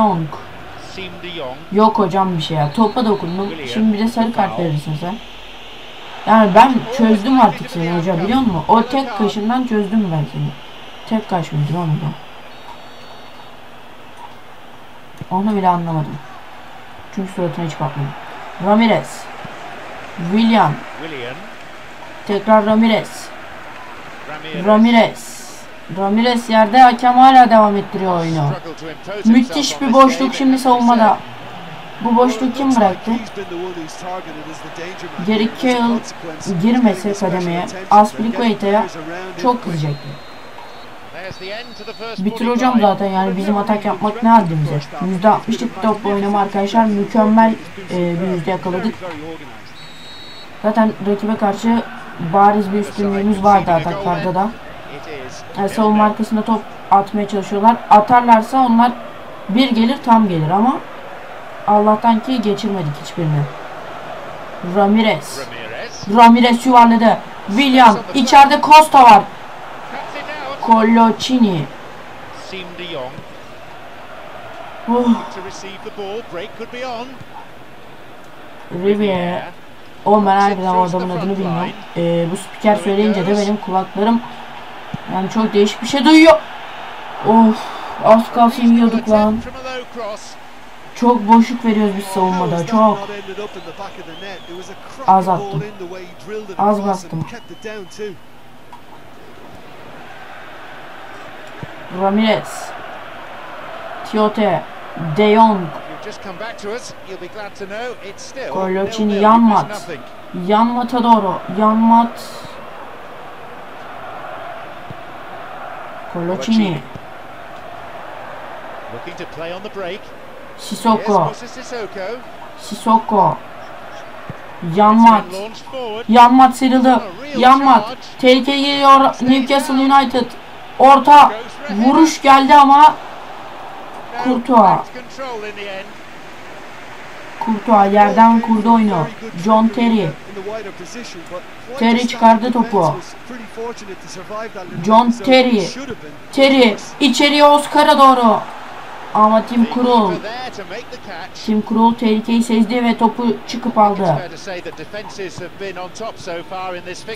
Jong. Yok hocam bir şey ya. Topa dokundum. Şimdi bir de sarı kart verirsin sen. Yani ben çözdüm artık seni hocam biliyor musun? O tek kaşından çözdüm ben seni. Tek kaş mıydı lan o da? Onu bile anlamadım. Çünkü suratına hiç bakmadım. Ramirez. William. Tekrar Ramirez. Ramirez. Ramirez. Yerde hakem hala devam ettiriyor oyunu. Müthiş bir boşluk şimdi savunmada. Bu boşluğu kim bıraktı? Geri Cahill girmese kademeye Aspilicueta'ya çok kızacaktı. Bitir 45. hocam zaten yani bizim atak yapmak ne haddimize. %60'lık top oynama arkadaşlar mükemmel e, bir yüzde yakaladık. Zaten rakibe karşı bariz bir üstünlüğümüz vardı ataklarda da. Yani savunma arkasında top atmaya çalışıyorlar. Atarlarsa onlar bir gelir tam gelir ama Allah'tan ki geçirmedik hiçbirini. Ramirez. Ramirez. Yuvarladı. William. içeride Costa var. Jong. Oh. Riviera. O ben harbiden o adamın adını bilmiyorum. Ee, bu spiker söyleyince de benim kulaklarım yani çok değişik bir şey duyuyor. Of az kalsın yiyorduk lan. Çok boşluk veriyoruz biz savunmada çok. Az attım. Az bastım. Ramirez. Tiote. De Jong. You've just come back to mat. Coloccini. Looking to play on the break. Sissoko. Sissoko. Sissoko. Yan mat. Been launched forward. Yan mat sıyrıldı. Yan mat. Tehlike geliyor Newcastle United. Orta. Vuruş geldi ama No, Courtois. yerden kurdu oyunu. John Terry. Terry çıkardı topu. John Terry. Terry içeriye Oscar'a doğru. Ama Tim Krul. Tim Krul tehlikeyi sezdi ve topu çıkıp aldı.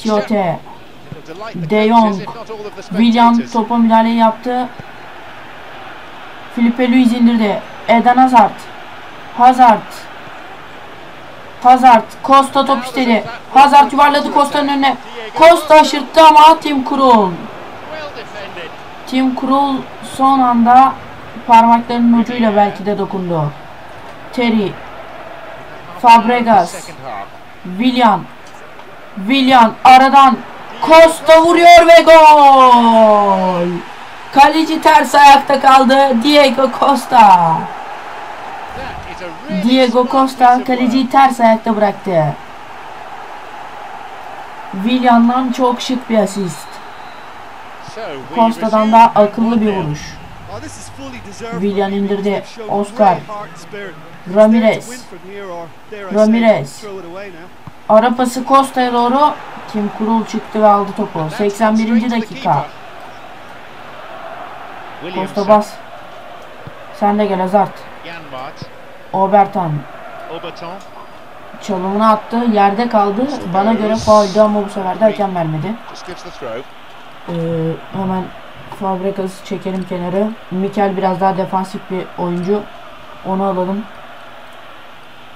Tiote. De Jong. William topa müdahale yaptı. Felipe Luis indirdi. Eden Hazard. Hazard. Hazard. Costa top istedi. Hazard yuvarladı Costa'nın önüne. Costa aşırttı ama Tim Krul. Tim Krul son anda parmaklarının ucuyla belki de dokundu. Terry. Fabregas. William. William aradan Costa vuruyor ve gol. Kaleci ters ayakta kaldı. Diego Costa. Diego Costa kaleciyi ters ayakta bıraktı. William'dan çok şık bir asist. Costa'dan da akıllı bir 1-0. vuruş. Willian indirdi. Oscar. Ramirez. Ramirez. Ara pası Costa'ya doğru. Tim Krul çıktı ve aldı topu. That's 81. straight to the dakika. Costa bas. Sen de gel Hazard. Obertan Oberton, çalımını attı. Yerde kaldı. Bana göre fauldü ama bu sefer de hakem vermedi. Ee, hemen Fabregas'ı çekelim kenara. Mikel biraz daha defansif bir oyuncu. Onu alalım.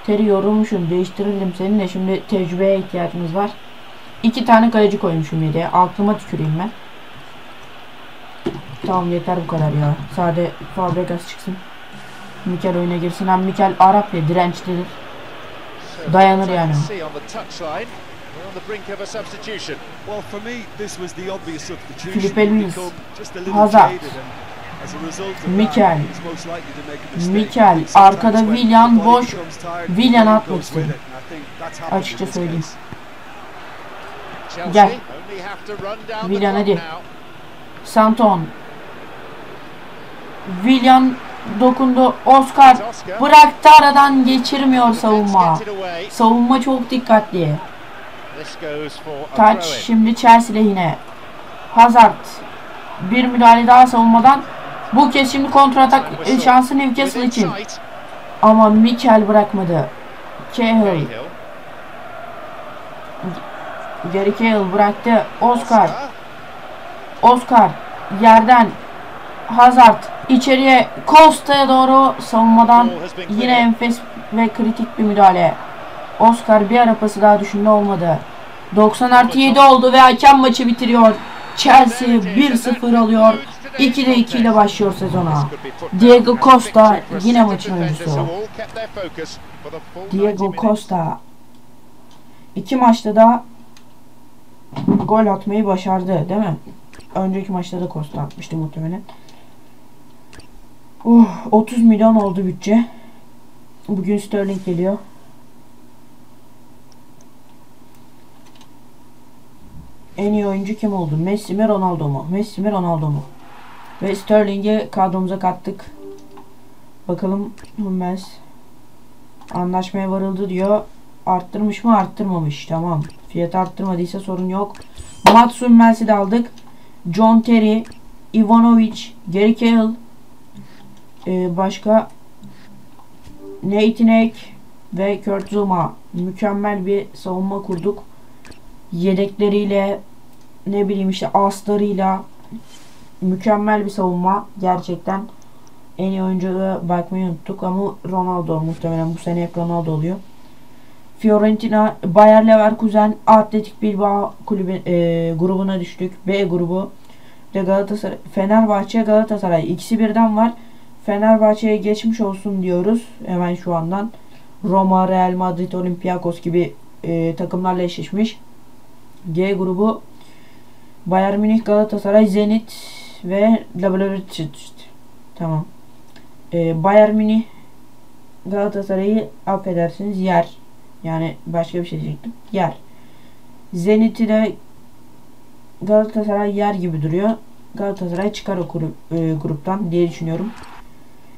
Terry yorulmuşum. Değiştirelim seninle. Şimdi tecrübeye ihtiyacımız var. İki tane kaleci koymuşum yedeğe. Aklıma tüküreyim ben. Tamam yeter bu kadar ya. Sade Fabregas çıksın. Mikel oyuna girsin. Hem Mikel Arap ya dirençlidir. Dayanır yani. Filipe Luis, Hazard, Mikel, Mikel, arkada Willian boş. Willian atmak istedi. Açıkça söyleyeyim. Chelsea Gel. only have to run down the Willian, clock hadi. Santon. Willian dokundu. Oscar bıraktı aradan geçirmiyor savunma. Savunma çok dikkatli. Taç şimdi Chelsea lehine. Hazard. Bir müdahale daha savunmadan. Bu kez şimdi kontratak e, şansı Newcastle için. Ama Mikel bırakmadı. Cahill. Gary Cahill bıraktı. Oscar. Oscar yerden Hazard içeriye Costa'ya doğru savunmadan yine enfes ve kritik bir müdahale. Oscar bir ara pası daha düşündü olmadı. 90 artı 7 oldu ve hakem maçı bitiriyor. Chelsea 1-0 alıyor. 2'de 2 ile başlıyor sezona. Diego Costa yine maçın oyuncusu. Diego Costa iki maçta da gol atmayı başardı değil mi? Önceki maçta da Costa atmıştı muhtemelen. Uh, 30 milyon oldu bütçe. Bugün Sterling geliyor. En iyi oyuncu kim oldu? Messi mi Ronaldo mu? Messi mi Ronaldo mu? Ve Sterling'i kadromuza kattık. Bakalım Hummels anlaşmaya varıldı diyor. Arttırmış mı? Arttırmamış. Tamam. Fiyat arttırmadıysa sorun yok. Mats Hummels'i de aldık. John Terry, Ivanovic, Gary Cahill, ee, başka Nathan Ek ve Kurt Zuma. Mükemmel bir savunma kurduk. Yedekleriyle ne bileyim işte aslarıyla mükemmel bir savunma gerçekten. En iyi oyuncuya bakmayı unuttuk ama Ronaldo muhtemelen bu sene hep Ronaldo oluyor. Fiorentina, Bayer Leverkusen, Atletik Bilbao kulübü e, grubuna düştük. B grubu. De Galatasaray, Fenerbahçe, Galatasaray ikisi birden var. Fenerbahçe'ye geçmiş olsun diyoruz hemen şu andan. Roma, Real Madrid, Olympiakos gibi e, takımlarla eşleşmiş. G grubu Bayern Münih, Galatasaray, Zenit ve Leverkusen. Tamam. E, Bayern Münih Galatasaray'ı affedersiniz yer. Yani başka bir şey diyecektim. Yer. Zenit'i de Galatasaray yer gibi duruyor. Galatasaray çıkar o grup, e, gruptan diye düşünüyorum.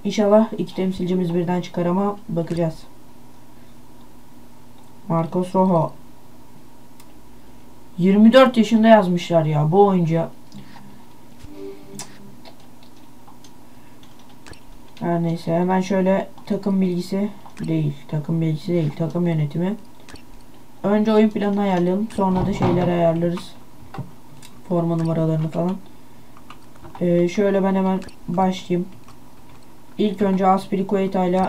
İnşallah iki temsilcimiz birden çıkar ama bakacağız. Marcos Rojo. 24 yaşında yazmışlar ya bu oyuncuya. Her neyse hemen şöyle takım bilgisi değil. Takım bilgisi değil. Takım yönetimi. Önce oyun planını ayarlayalım. Sonra da şeyleri ayarlarız. Forma numaralarını falan. Ee, şöyle ben hemen başlayayım. İlk önce Aspilicueta ile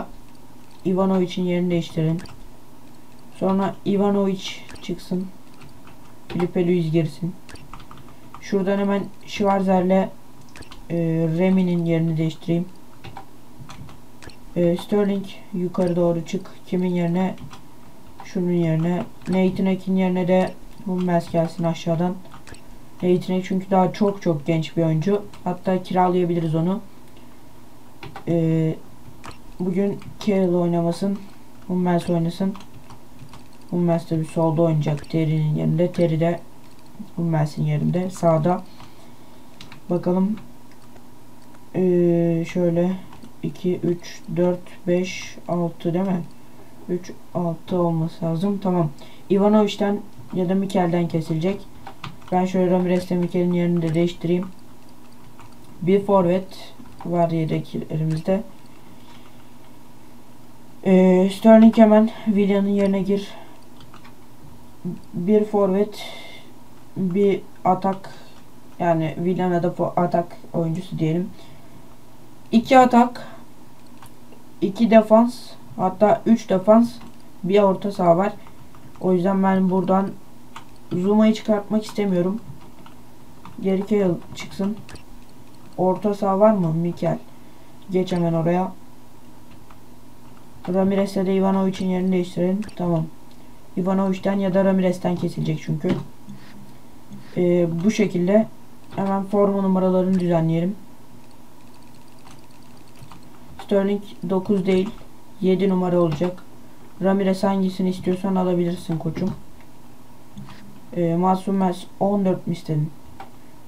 Ivanovic'in yerini değiştirin. Sonra Ivanovic çıksın. Filipe Luis girsin. Şuradan hemen Schwarzer'le e, Remi'nin yerini değiştireyim. E, Sterling yukarı doğru çık. Kimin yerine? Şunun yerine. Nathan Ekin yerine de Hummels gelsin aşağıdan. Nathan çünkü daha çok çok genç bir oyuncu. Hatta kiralayabiliriz onu. E, bugün Carroll oynamasın. Hummels oynasın. Hummels tabi solda oynayacak Terry'nin yerinde. Terry de Hummels'in yerinde. Sağda. Bakalım. Ee, şöyle 2, 3, 4, 5, 6 değil mi? 3, 6 olması lazım. Tamam. Ivanovic'den ya da Mikel'den kesilecek. Ben şöyle Ramirez'le Mikel'in yerini de değiştireyim. Bir forvet var yedeklerimizde. Ee, Sterling hemen Willian'ın yerine gir. Bir forvet bir atak yani Willian'a da atak oyuncusu diyelim. İki atak iki defans hatta üç defans bir orta saha var. O yüzden ben buradan Zuma'yı çıkartmak istemiyorum. Geri çıksın. Orta saha var mı? Mikel. Geç hemen oraya. Ramirez'le de Ivanovic'in yerini değiştirelim. Tamam. Ivanovic'den ya da Ramirez'den kesilecek çünkü. Ee, bu şekilde hemen forma numaralarını düzenleyelim. Sterling 9 değil 7 numara olacak. Ramirez hangisini istiyorsan alabilirsin koçum. Ee, Masum Mers 14 mi istedin?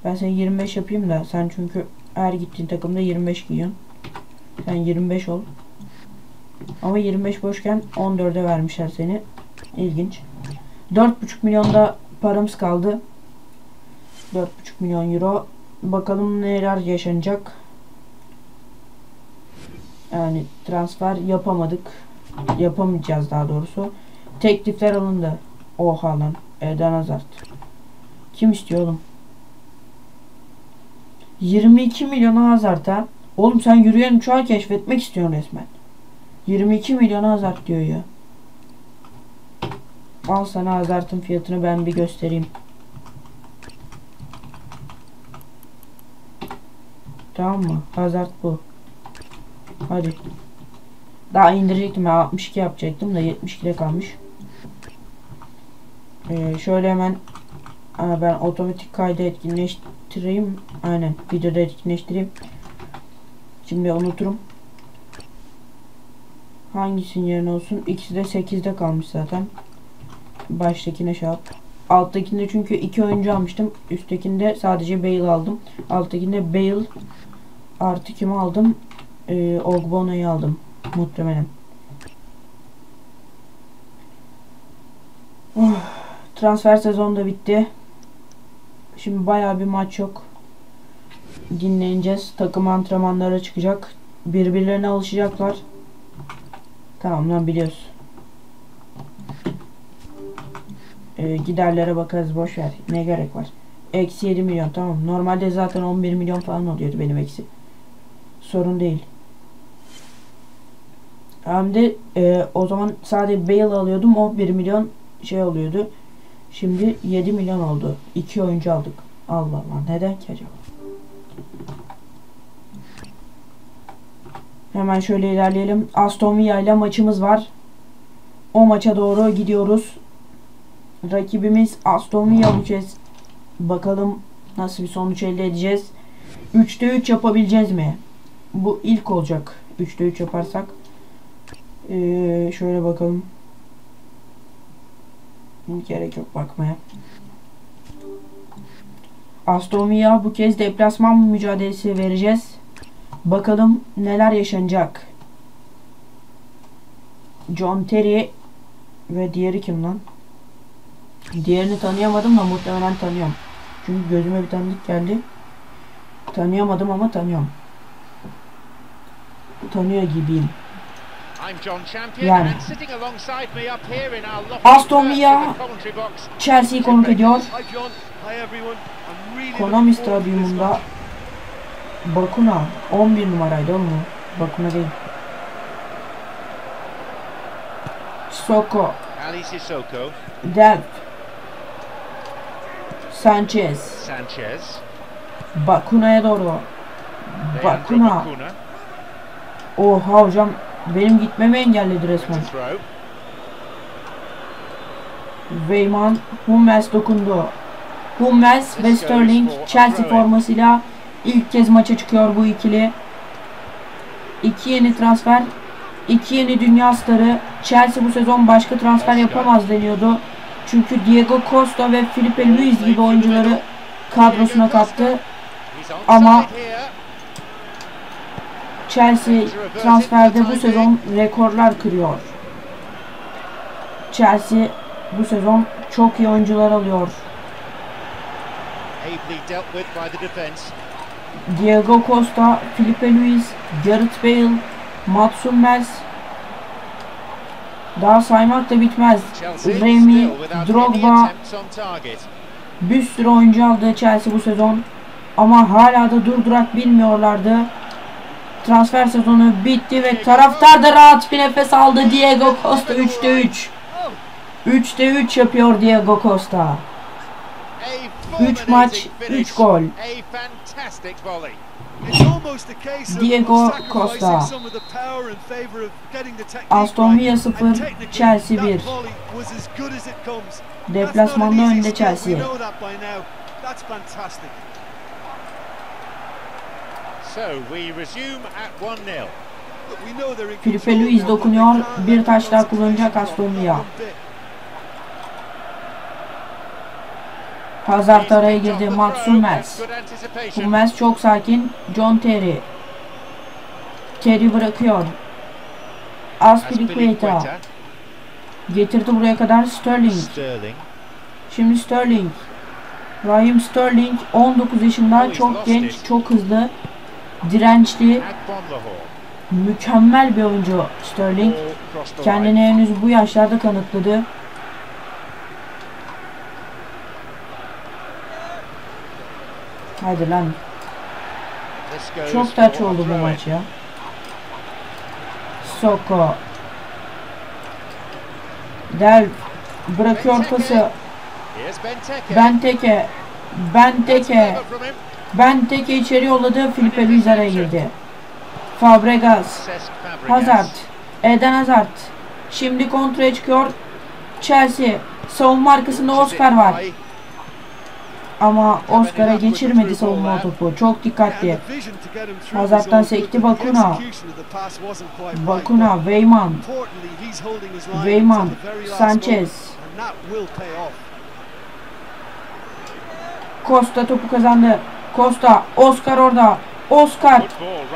Ben seni 25 yapayım da sen çünkü her gittiğin takımda 25 giyiyorsun. Sen 25 ol. Ama 25 boşken 14'e vermişler seni. İlginç. 4,5 milyonda paramız kaldı. 4,5 milyon euro. Bakalım neler yaşanacak. Yani transfer yapamadık. Yapamayacağız daha doğrusu. Teklifler alındı. Oha lan. Eden Hazard. Kim istiyor oğlum? 22 milyona Hazard ha. Oğlum sen yürüyen uçağı keşfetmek istiyorsun resmen. 22 milyona Hazard diyor ya. Al sana Hazard'ın fiyatını ben bir göstereyim. Tamam mı? Hazard bu. Hadi. Daha indirecektim ben 62 yapacaktım da 72'de kalmış. Ee, şöyle hemen ben otomatik kaydı etkinleştireyim. Aynen videoda etkinleştireyim. Şimdi unuturum. Hangisinin yerine olsun? İkisi de 8'de kalmış zaten. Baştakine şey yap. Alttakinde çünkü iki oyuncu almıştım. Üsttekinde sadece Bale aldım. Alttakinde Bale artı kimi aldım? Ee, Ogbona'yı aldım. Muhtemelen. Oh, transfer sezonu da bitti. Şimdi bayağı bir maç yok. Dinleneceğiz. Takım antrenmanlara çıkacak. Birbirlerine alışacaklar. Tamam lan biliyoruz. Ee, giderlere bakarız boş ver. Ne gerek var? Eksi 7 milyon tamam. Normalde zaten 11 milyon falan oluyordu benim eksi. Sorun değil. Hem de e, o zaman sadece Bale alıyordum. O 1 milyon şey oluyordu. Şimdi 7 milyon oldu. 2 oyuncu aldık. Allah Allah. Neden ki acaba? Hemen şöyle ilerleyelim. Aston Villa ile maçımız var. O maça doğru gidiyoruz. Rakibimiz Aston Villa bu kez. Bakalım nasıl bir sonuç elde edeceğiz. 3'te 3 yapabileceğiz mi? Bu ilk olacak. 3'te 3 yaparsak. Ee, şöyle bakalım. Gerek yok bakmaya. Aston bu kez deplasman mücadelesi vereceğiz. Bakalım neler yaşanacak. John Terry ve diğeri kim lan? Diğerini tanıyamadım da muhtemelen tanıyorum. Çünkü gözüme bir tanıdık geldi. Tanıyamadım ama tanıyorum. Tanıyor gibiyim. I'm John Champion Yani. and sitting alongside me up here in our lofty Aston Villa. Chelsea'yi konuk ediyor. Konami Stadyumunda. Bakuna 11 numaraydı oğlum o. Bakuna değil. Soko, Delp, Sanchez, Sanchez, Bakuna'ya doğru. Bakuna Oha hocam benim gitmemi engelledi resmen. Weyman, Hummels dokundu. Hummels ve Sterling Chelsea formasıyla ilk kez maça çıkıyor bu ikili. İki yeni transfer, iki yeni dünya starı. Chelsea bu sezon başka transfer yapamaz deniyordu. Çünkü Diego Costa ve Felipe Luis gibi oyuncuları kadrosuna kattı. Ama-. Chelsea transferde bu sezon rekorlar kırıyor. Chelsea bu sezon çok iyi oyuncular alıyor. Diego Costa, Felipe Luis, Gareth Bale, Mats Hummels. Daha saymak da bitmez. Remy, Drogba, bir sürü oyuncu aldı Chelsea bu sezon. Ama hala da durdurak bilmiyorlardı. Transfer sezonu bitti ve taraftar da rahat bir nefes aldı. Diego Costa 3'te 3. 3'te 3 yapıyor Diego Costa. A Üç maç, fulminating üç finish. gol. Diego Costa. Aston. Villa And 0, technically, Chelsea that 1. volley was as good as it comes. Deplasmanda önde. Chelsea. Control Luis dokunuyor. Bir taş daha kullanacak concentration Aston drop, Villa. not one bit. Hazard araya girdi. throw. Hummels. Hummels çok sakin. John Terry. Terry bırakıyor. Aspilicueta. Getirdi buraya kadar Sterling. Sterling. Şimdi Sterling. Raheem Sterling 19 yaşında çok genç, çok hızlı, dirençli. Mükemmel bir oyuncu Sterling. Kendini henüz bu yaşlarda kanıtladı. Hadi lan. Çok taç oldu bu maç ya. Soko. Del bırakıyor pası. Benteke. Benteke. Benteke. Him. Benteke içeri yolladı. Filipe Luis araya girdi. Fabregas. Hazard. Eden Hazard. Şimdi kontraya çıkıyor. Chelsea. Savunma arkasında Oscar var. Ama Oscar'a geçirmedi savunma topu. Çok dikkatli. Hazard'dan sekti Bakuna. Bakuna, Weyman, Weyman, Sanchez. Costa topu kazandı. Costa, Oscar orada. Oscar.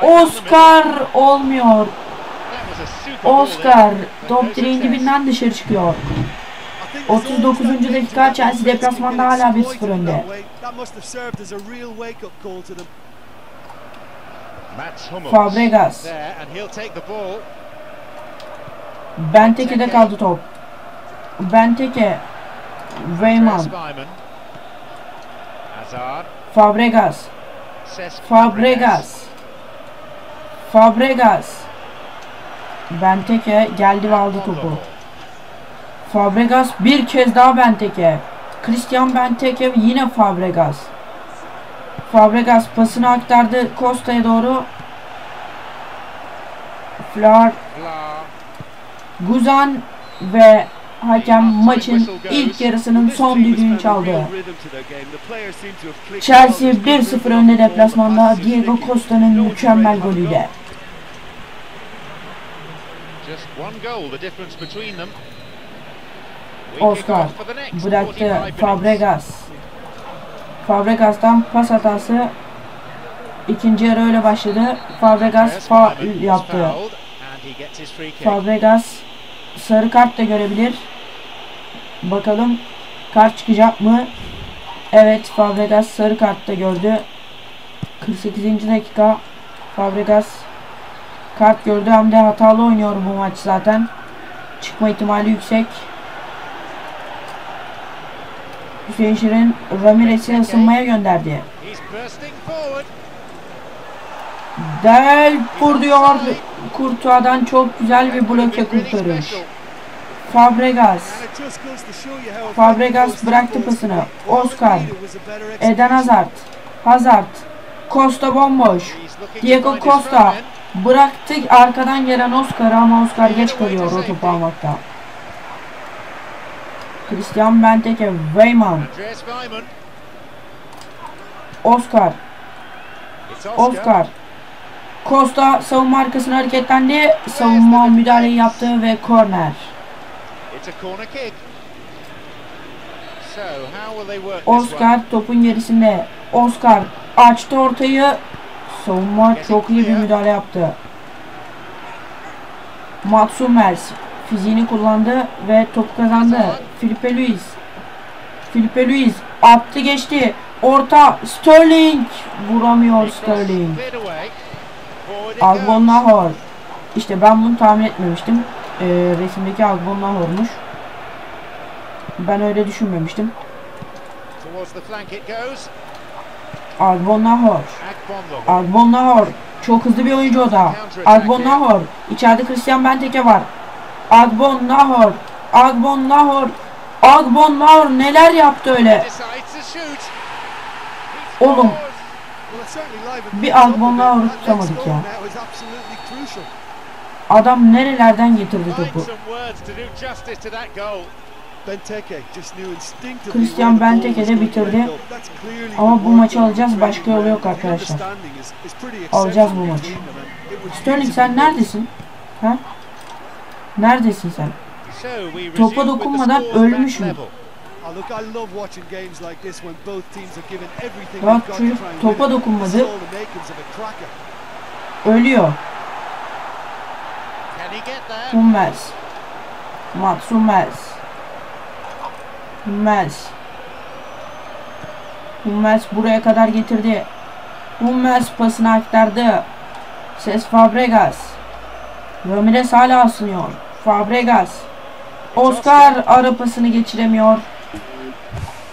Oscar olmuyor. Oscar top direğin dibinden dışarı çıkıyor. I think there's 39. always that dakika, Chelsea deplasmanda hala exploit 1-0 him önde. Fabregas. Benteke'de kaldı top. Benteke, Weyman. Hazard. Fabregas, Fabregas. Fabregas. Benteke geldi ve aldı topu. Fabregas bir kez daha Benteke. Christian Benteke yine Fabregas. Fabregas pasını aktardı Costa'ya doğru. Flar. Guzan ve hakem maçın ilk yarısının son düdüğünü çaldı. Chelsea 1-0 önde deplasmanda Diego Costa'nın mükemmel golüyle. Oscar off for the next 45 bıraktı. Fabregas. Fabregas'tan pas hatası. İkinci yarı öyle başladı. Fabregas faul yaptı. Fabregas sarı kart da görebilir. Bakalım kart çıkacak mı? Evet Fabregas sarı kart da gördü. 48. dakika Fabregas kart gördü hem de hatalı oynuyor bu maç zaten. Çıkma ihtimali yüksek. Hüseyin Şirin Ramirez'i ısınmaya gönderdi. Del vuruyor. Kurtuğa'dan çok güzel bir bloke kurtarış. Fabregas. Fabregas bıraktı pasını. Oscar. Eden Hazard. Hazard. Costa bomboş. Diego Costa. Bıraktı arkadan gelen Oscar ama Oscar geç kalıyor o topu almakta. Christian Benteke, Weyman. Oscar, Oscar. Costa savunma arkasına hareketlendi. Savunma müdahaleyi yaptı ve korner. Oscar topun gerisinde. Oscar açtı ortayı. Savunma çok iyi bir müdahale yaptı. Mats Hummels fiziğini kullandı ve topu kazandı. Filipe Luis. Filipe Luis attı geçti. Orta Sterling vuramıyor Sterling. Goes. Nahor. İşte ben bunu tahmin etmemiştim. Ee, resimdeki Agbon Nahor'muş. Ben öyle düşünmemiştim. Agbon Nahor. Agbon Nahor. Çok hızlı bir oyuncu o da. Agbon Nahor. İçeride Christian Benteke var. Agbon Nahor. Agbon Nahor. Agbon Nahor neler yaptı öyle. Oğlum. Bir Agbon'la vurup tutamadık ya. Adam nerelerden getirdi topu. Christian Benteke de bitirdi. Ama bu maçı alacağız, başka yolu yok arkadaşlar. Alacağız bu maçı. Sterling sen neredesin? Ha? Neredesin sen? So we Topa resume with the dokunmadan scores ölmüş back mü? level. Bak çocuk topa dokunmadı. Ölüyor. Can he get there? Hummels. Mats Hummels. Hummels. Hummels buraya kadar getirdi. Hummels pasını aktardı. Ses Fabregas. Ramirez hala asılıyor. Fabregas. Oscar arapasını geçiremiyor.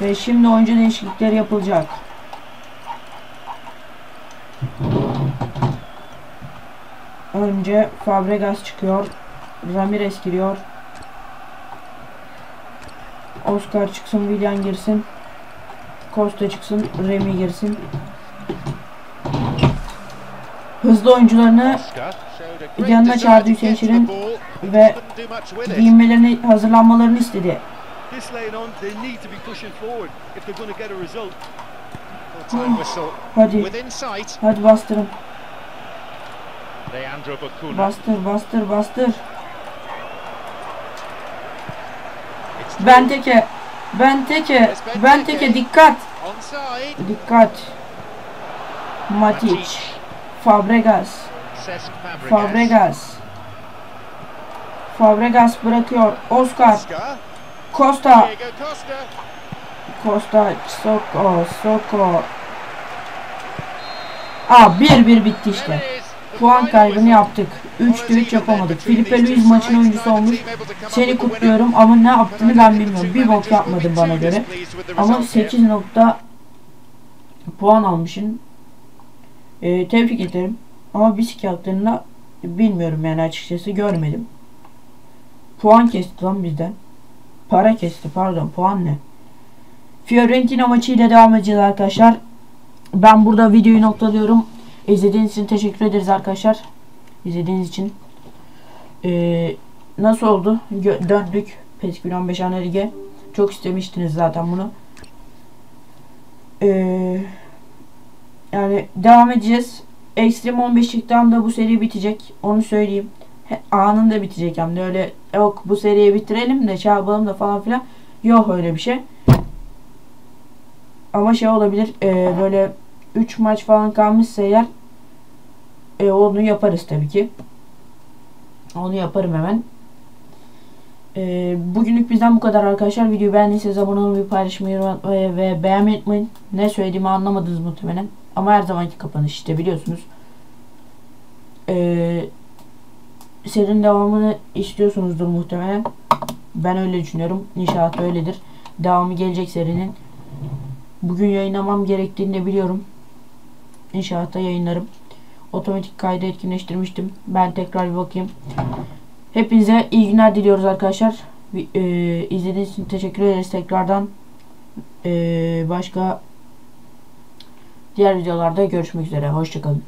Ve şimdi oyuncu değişiklikleri yapılacak. Önce Fabregas çıkıyor. Ramirez giriyor. Oscar çıksın, Willian girsin. Costa çıksın, Remy girsin. Hızlı oyuncularını yanına çağırdı Hüseyin Şirin ve giyinmelerini, hazırlanmalarını istedi. This lane on, they need to be pushing forward if they're going to get a result. Full-time whistle Hadi, within sight. hadi bastırın. Leandro Bacuna. Bastır, bastır, bastır. It's through. Benteke, Benteke, Benteke dikkat, Onside. dikkat. Matic, Fabregas, Fabregas. Fabregas. Fabregas bırakıyor. Oscar, Oscar, Costa, Costa. Soko, Soko. Aa 1-1 bitti işte. Puan kaybını yaptık. 3'te 3 yapamadık. Filipe Luis maçın oyuncusu olmuş. Seni kutluyorum ama ne yaptığını ben bilmiyorum. Bir bok yapmadın bana göre. Ama 8 nokta puan almışsın. Ee, tebrik ederim. Ama bir yaptığında bilmiyorum yani açıkçası görmedim. Puan kesti lan bizden. Para kesti pardon puan ne? Fiorentina maçıyla devam edeceğiz arkadaşlar. Ben burada videoyu noktalıyorum. İzlediğiniz için teşekkür ederiz arkadaşlar. İzlediğiniz için. Ee, nasıl oldu? Gö- döndük. PES 2015 Ana Lig'e. Çok istemiştiniz zaten bunu. Ee, yani devam edeceğiz. Extreme 15'likten da bu seri bitecek. Onu söyleyeyim. He, anında bitecek hem de öyle yok bu seriyi bitirelim de şey da falan filan. Yok öyle bir şey. Ama şey olabilir e, böyle 3 maç falan kalmışsa eğer e, onu yaparız tabii ki. Onu yaparım hemen. E, bugünlük bizden bu kadar arkadaşlar. Videoyu beğendiyseniz abone olmayı, paylaşmayı ve, ve beğenmeyi unutmayın. Ne söylediğimi anlamadınız muhtemelen. Ama her zamanki kapanış işte biliyorsunuz. E, serinin devamını istiyorsunuzdur muhtemelen. Ben öyle düşünüyorum. İnşaat öyledir. Devamı gelecek serinin. Bugün yayınlamam gerektiğini de biliyorum. İnşaatta yayınlarım. Otomatik kaydı etkinleştirmiştim. Ben tekrar bir bakayım. Hepinize iyi günler diliyoruz arkadaşlar. Bir- E, izlediğiniz için teşekkür ederiz tekrardan. E, başka diğer videolarda görüşmek üzere. Hoşçakalın.